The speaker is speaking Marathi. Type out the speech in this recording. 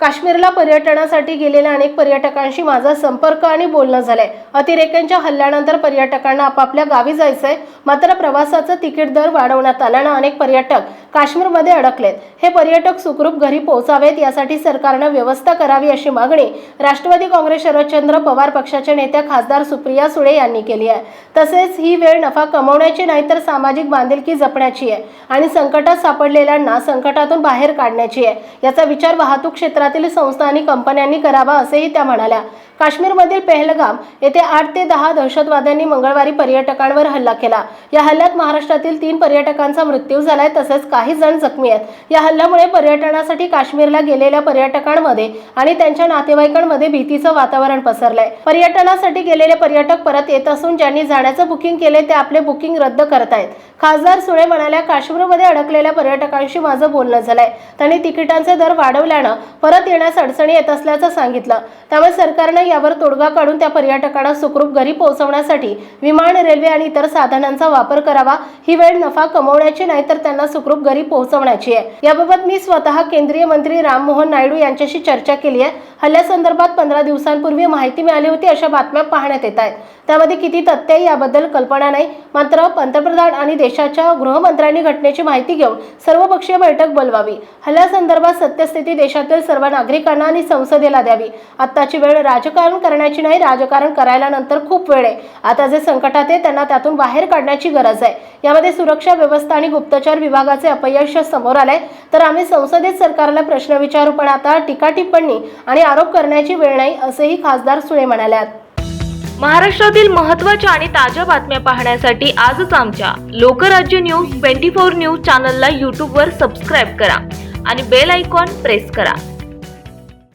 काश्मीरला पर्यटनासाठी गेलेल्या अनेक पर्यटकांशी माझा संपर्क आणि बोलणं झालंय. अतिरेक्यांच्या हल्ल्यानंतर पर्यटकांना आपापल्या गावी जायचंय. मात्र प्रवासाचं तिकीट दर वाढवण्यात आल्यानं अनेक पर्यटक काश्मीरमध्ये अडकलेत. हे पर्यटक सुखरूप घरी पोहोचावेत यासाठी सरकारनं व्यवस्था करावी अशी मागणी राष्ट्रवादी काँग्रेस शरदचंद्र पवार पक्षाच्या नेत्या खासदार सुप्रिया सुळे यांनी केली आहे. तसेच ही वेळ नफा कमवण्याची नाही तर सामाजिक बांधिलकी जपण्याची आहे आणि संकटात सापडलेल्यांना संकटातून बाहेर काढण्याची आहे. याचा विचार वाहतूक क्षेत्रात क्षेत्रातील संस्था आणि कंपन्यांनी करावा असेही त्या म्हणाल्या. काश्मीरमधील पेहलगाम येथे आठ ते दहा दहशतवाद्यांनी मंगळवारी पर्यटकांवर हल्ला केला. या हल्ल्यात महाराष्ट्रातील तीन पर्यटकांचा मृत्यू झालाय तसेच काही जण जखमी आहेत. या हल्ल्यामुळे पर्यटनासाठी काश्मीरला गेलेल्या पर्यटकांमध्ये आणि त्यांच्या नातेवाईकांमध्ये भीतीचं वातावरण पसरलंय. पर्यटनासाठी गेलेले पर्यटक परत येत असून ज्यांनी जाण्याचं बुकिंग केले ते आपले बुकिंग रद्द करतायत. खासदार सुळे म्हणाल्या काश्मीरमध्ये अडकलेल्या पर्यटकांशी माझं बोलणं झालंय. त्यांनी तिकिटांचे दर वाढवल्यानं परत येण्यास अडचणी येत असल्याचं सांगितलं. त्यामुळे सरकारनं यावर तोडगा काढून त्या पर्यटकांना सुखरूप घरी पोहोचवण्यासाठी विमान रेल्वे आणि इतर साधनांचा वापर करावा ही वेळ नफा कमवण्याची नाही तर त्यांना सुखरूप घरी पोहोचवण्याची आहे. याबाबत मी स्वतः केंद्रीय मंत्री राममोहन नायडू यांच्याशी चर्चा केली आहे. हल्ल्यासंदर्भात पंधरा दिवसांपूर्वी माहिती मिळाली होती अशा बातम्या पाहण्यात येत आहेत. त्यामध्ये किती तथ्य याबद्दल कल्पना नाही मात्र पंतप्रधान आणि देशाच्या गृहमंत्र्यांनी घटनेची माहिती घेऊन सर्वपक्षीय बैठक बोलवावी. हल्ल्यासंदर्भात सत्यस्थिती देशातील सर्व नागरिकांना आणि संसदेला द्यावी. आत्ताची वेळ राजकारण राजकारण करण्याची नाही राजकारण करायला नंतर खूप वेळ आहे. आता जे संकटात आहे त्यांना त्यातून बाहेर काढण्याची गरज आहे. यामध्ये सुरक्षा व्यवस्था आणि गुप्तचर विभागाचे अपयश समोर आलंय. तर आम्ही संसदेत सरकारला प्रश्न विचारू पण आता टीका टिप्पणी आणि आरोप करण्याची वेळ नाही असेही खासदार सुळे म्हणाल्यात. महाराष्ट्रातील महत्त्वाच्या आणि ताज्या बातम्या पाहण्यासाठी आजच आमच्या Lokrajya news twenty four news चॅनलला यूट्यूबवर सबस्क्राईब करा आणि बेल आयकॉन प्रेस करा.